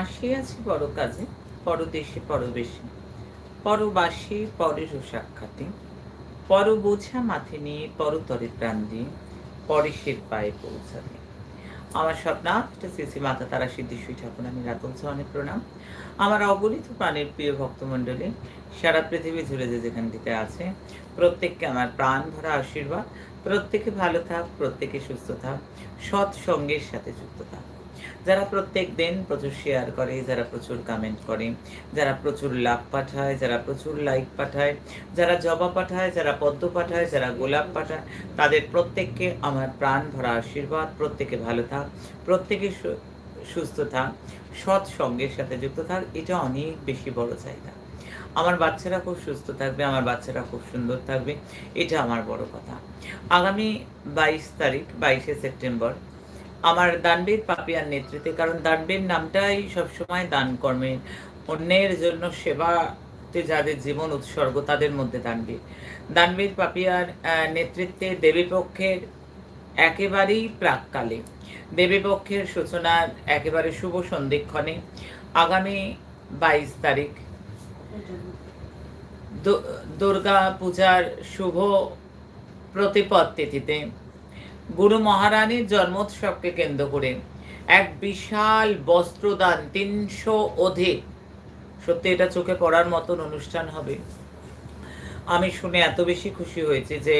আসিয়াছি বড় কাজে পরদেশে পরবেশে। পরবাসী পরের সাক্ষাতে পর বোঝা মাথে নিয়ে, পরতরে প্রাণ দিয়ে পরেশের পায়ে পৌঁছাতে। আমার স্বপ্নাথ শ্রী মাতা তারা সিদ্ধেশ্বরী ঠাকুর আমি রাতুল চরণে প্রণাম। আমার অগণিত প্রাণের প্রিয় ভক্তমণ্ডলী, সারা পৃথিবী জুড়ে যে যেখান থেকে আছে, প্রত্যেককে আমার প্রাণ ভরা আশীর্বাদ। প্রত্যেকে ভালো থাক, প্রত্যেকে সুস্থ থাক সৎ সঙ্গের সাথে যুক্ত থাক। যারা প্রত্যেক দিন প্রচুর শেয়ার করে, যারা প্রচুর কমেন্ট করে, যারা প্রচুর লাভ পাঠায়, যারা প্রচুর লাইক পাঠায়, যারা জবা পাঠায়, যারা পদ্ম পাঠায়, যারা গোলাপ পাঠায়, তাদের প্রত্যেককে আমার প্রাণ ভরা আশীর্বাদ। প্রত্যেকে ভালো থাক, প্রত্যেকে সুস্থ থাক, সৎ সঙ্গের সাথে যুক্ত থাক, এটা অনেক বেশি বড় চাহিদা। আমার বাচ্চারা খুব সুস্থ থাকবে, আমার বাচ্চারা খুব সুন্দর থাকবে, এটা আমার বড় কথা। আগামী বাইশ তারিখ, বাইশে সেপ্টেম্বর আমার দানবীর পাপিয়ার নেতৃত্বে, কারণ দানবীর নামটাই সবসময় দান কর্মের অন্যের জন্য সেবাতে যাদের জীবন উৎসর্গ, তাদের মধ্যে দানবীর। দানবীর পাপিয়ার নেতৃত্বে দেবীপক্ষের একেবারেই প্রাককালে। দেবীপক্ষের সূচনার একেবারে শুভ সন্ধিক্ষণে, আগামী বাইশ তারিখ। দুর্গা পূজার শুভ প্রতিপদ তিথিতে গুরু মহারানীর জন্মোৎসবকে কেন্দ্র করে। এক বিশাল বস্ত্রদান, তিনশো অধিক। সত্যি এটা চোখে পড়ার মতন অনুষ্ঠান হবে। আমি শুনে এত বেশি খুশি হয়েছি যে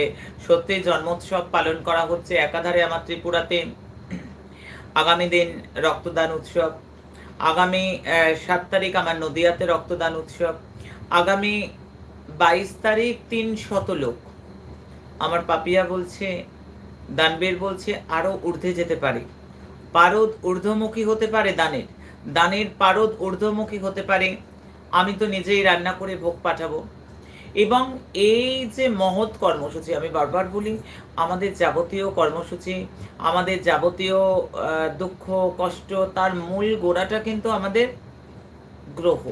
সত্যি জন্মোৎসব পালন করা হচ্ছে একাধারে আমার ত্রিপুরাতে। আগামী দিন রক্তদান উৎসব। আগামী সাত তারিখ আমার নদিয়াতে রক্তদান উৎসব। আগামী বাইশ তারিখ তিন শত লোক আমার পাপিয়া বলছে দানবীর বলছে আরও ঊর্ধ্বে যেতে পারে। পারদ ঊর্ধ্বমুখী হতে পারে দানের দানের পারদ ঊর্ধ্বমুখী হতে পারে। আমি তো নিজেই রান্না করে ভোগ পাঠাবো। এবং এই যে মহৎ কর্মসূচি, আমি বারবার বলি, আমাদের যাবতীয় কর্মসূচি, আমাদের যাবতীয় দুঃখ, কষ্ট, তার মূল গোড়াটা কিন্তু আমাদের গ্রহ।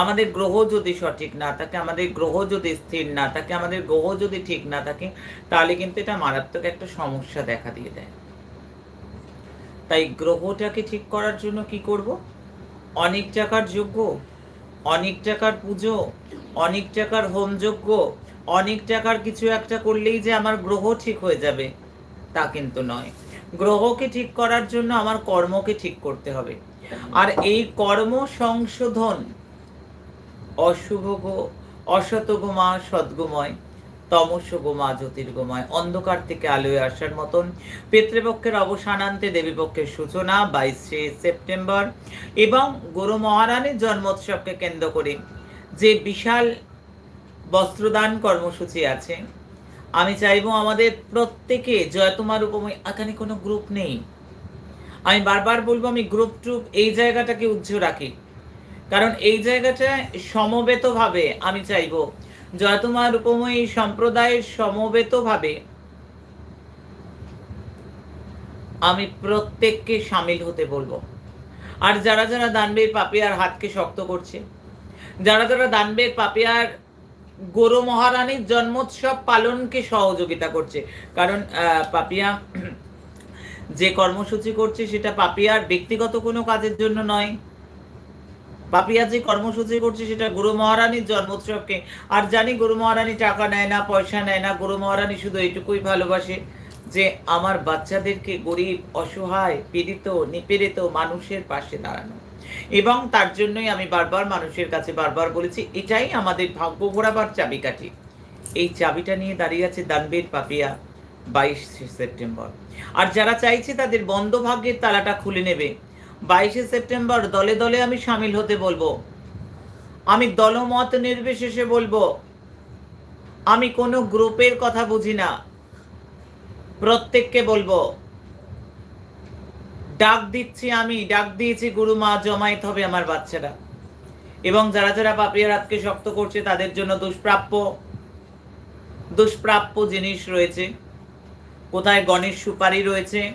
আমাদের গ্রহ যদি সঠিক না থাকে, আমাদের গ্রহ যদি স্থির না থাকে, আমাদের গ্রহ যদি ঠিক না থাকে, তাহলে কিন্তু এটা মারাত্মক একটা সমস্যা দেখা দিয়ে দেয়। তাই গ্রহটাকে ঠিক করার জন্য কি করব? অনেক টাকার যোগ্য অনেক টাকার পুজো, অনেক টাকার হোমযজ্ঞ অনেক টাকার কিছু একটা করলেই যে আমার গ্রহ ঠিক হয়ে যাবে, তা কিন্তু নয়। গ্রহকে ঠিক করার জন্য আমার কর্মকে ঠিক করতে হবে। আর এই কর্ম সংশোধন অশুভ গো অসত গোমা সদ্গময় গোমা জ্যোতির্গময়, অন্ধকার থেকে আলোয় আসার মতন। পিতৃপক্ষের অবসানান্তে দেবীপক্ষের সূচনা, বাইশে সেপ্টেম্বর, এবং গুরু মহারানীর জন্মোৎসবকে কেন্দ্র করে যে বিশাল বস্ত্রদান কর্মসূচি আছে, আমি চাইব আমাদের প্রত্যেকে জয়তুমার উপময়, এখানে কোনো গ্রুপ নেই। আমি বারবার বলব, আমি গ্রুপ ট্রুপ এই জায়গাটাকে উজ্জ্ব রাখি। কারণ এই জায়গাটা সমবেতভাবে আমি চাইব। জয়তুমার উপময়ী সম্প্রদায়ের সমবেতভাবে আমি প্রত্যেককে সামিল হতে বলব। আর যারা যারা দানবীর পাপিয়ার হাতকে শক্ত করছে, যারা যারা দানবীর পাপিয়ার গরু মহারানীর জন্মোৎসব পালনকে সহযোগিতা করছে, কারণ পাপিয়া যে কর্মসূচি করছে সেটা পাপিয়ার ব্যক্তিগত কোনো কাজের জন্য নয় পাপিয়া যে কর্মসূচি করছে, সেটা গুরু মহারানীর জন্মোৎসবকে। আর জানি গুরু মহারানী টাকা নেয় না, পয়সা নেয় না, গুরু মহারানী শুধু এইটুকুই ভালোবাসে যে আমার বাচ্চাদেরকে গরিব, অসহায়, পীড়িত, নিপীড়িত মানুষের পাশে দাঁড়ানো। এবং তার জন্যই আমি বারবার মানুষের কাছে বারবার বলেছি, এটাই আমাদের ভাগ্য ঘোরাবার চাবিকাঠি। এই চাবিটা নিয়ে দাঁড়িয়ে আছে দানবীর পাপিয়া বাইশ সেপ্টেম্বর। আর যারা চাইছে তাদের বন্ধ ভাগ্যের তালাটা খুলে নেবে বাইশে সেপ্টেম্বর দলে দলে আমি সামিল হতে বলব। আমি দলমত নির্বিশেষে বলব, আমি কোনো গ্রুপের কথা বুঝি না। প্রত্যেককে বলব, ডাক দিচ্ছি আমি, ডাক দিয়েছি গুরু মা, জমায়েত হবে আমার বাচ্চারা। এবং যারা যারা পাপিয়ার হাতকে শক্ত করছে, তাদের জন্য দুষ্প্রাপ্য দুষ্প্রাপ্য জিনিস রয়েছে। কোথায় গণেশ সুপারি রয়েছে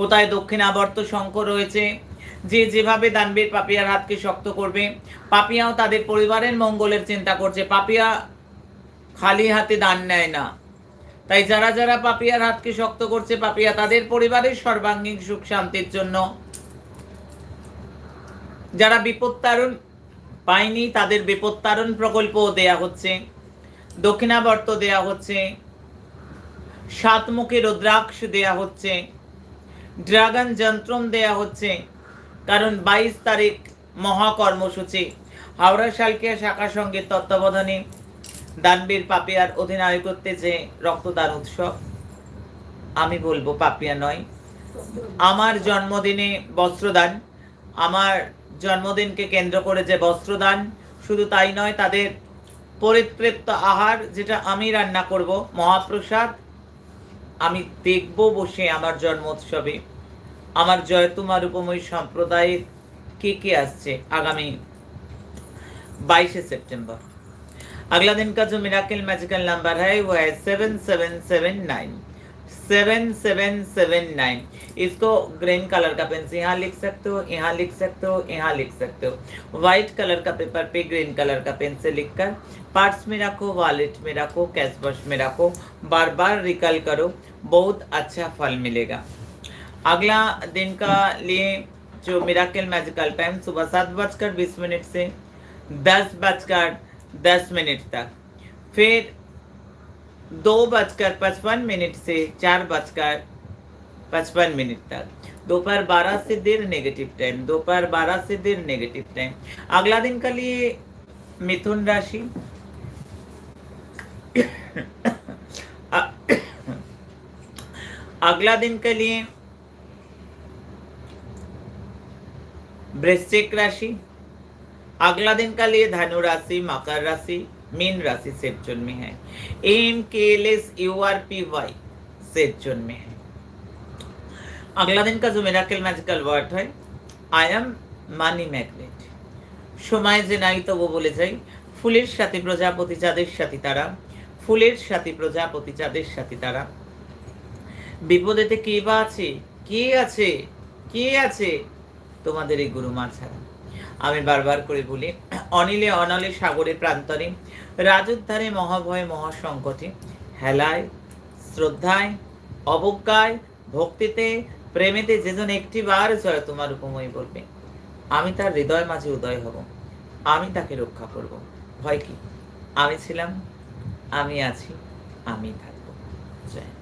কোথায় দক্ষিণাবর্ত শঙ্খ রয়েছে, যে যেভাবে দানবীর পাপিয়ার হাতকে শক্ত করবে, পাপিয়াও তাদের পরিবারের মঙ্গলের চিন্তা করছে। পাপিয়া খালি হাতে দান নেয় না। তাই যারা যারা পাপিয়ার হাতকে শক্ত করছে, পাপিয়া তাদের পরিবারের সর্বাঙ্গীন সুখ শান্তির জন্য। যারা বিপত্তারণ পায়নি, তাদের বিপত্তারণ প্রকল্প দেয়া হচ্ছে। দক্ষিণাবর্ত দেয়া হচ্ছে। সাতমুখী রুদ্রাক্ষ দেয়া হচ্ছে। ড্রাগন যন্ত্রম দেয়া হচ্ছে, কারণ বাইশ তারিখ মহাকর্মসূচি। হাওড়া শালকিয়া শাখা সংগীত তত্ত্বাবধানে দানবীর পাপিয়ার অধিনায়কত্বে যে রক্তদান উৎসব, আমি বলব পাপিয়া নয়। আমার জন্মদিনে বস্ত্রদান, আমার জন্মদিনকে কেন্দ্র করে যে বস্ত্রদান, শুধু তাই নয়, তাদের পরিতৃপ্ত আহার, যেটা আমি রান্না করব, মহাপ্রসাদ আমি দেখব বসে আমার জন্মোৎসবে আমার জয়তুমা রূপময়ী সম্প্রদায়ের কে কে আসছে আগামী बाईस सितंबर अगला दिन का जो मिराकल मैजिकल नंबर है वो है seven seven seven nine seven seven seven nine इसको ग्रीन कलर का पेन से यहाँ लिख सकते हो, यहाँ लिख सकते हो, यहाँ लिख सकते हो। व्हाइट कलर का पेपर पे ग्रीन कलर का पेन से लिखकर पार्ट्स में रखो वॉलेट में रखो कैश बॉक्स में रखो। बार बार रिकल करो, बहुत अच्छा फल मिलेगा। अगला दिन का लिए जो मिराकल मैजिकल टाइम सुबह सात बजकर बीस मिनट से दस बजकर दस मिनट तक। फिर दो बजकर पचपन मिनट से चार बजकर पचपन मिनट तक। दोपहर बारह से देर नेगेटिव टाइम दोपहर बारह से देर नेगेटिव टाइम अगला दिन का लिए मिथुन राशि। अगला दिन के लिए वृश्चिक राशि। अगला दिन का लिए धनु राशि, मकर राशि। मीन राशि से चुन में है M K L S U R P Y से चुन में है अगला दिन का जो मेराकल मैजिकल वर्ड है आई एम মানি ম্যাগনেট সময় যে নাই তবু বলে যাই ফুলের সাথে প্রজাপতি চাঁদের সাথে তারা ফুলের সাথে প্রজাপতি চাঁদের সাথে তারা বিপদেতে কে বা আছে কে আছে কে আছে তোমাদের এই গুরুমা ছাড়া। আমি বারবার করে বলি, অনিলে অনলে সাগরে প্রান্তরে, রাজোদ্ধারে মহাভয়ে মহাসংকটে, হেলায়, শ্রদ্ধায়, অবজ্ঞায়, ভক্তিতে, প্রেমেতে যেজন একটি বার জয় তোমার উপময় বলবে। আমি তার হৃদয় মাঝে উদয় হব, আমি তাকে রক্ষা করব। ভয় কি? আমি ছিলাম, আমি আছি, আমি থাকব। জয়।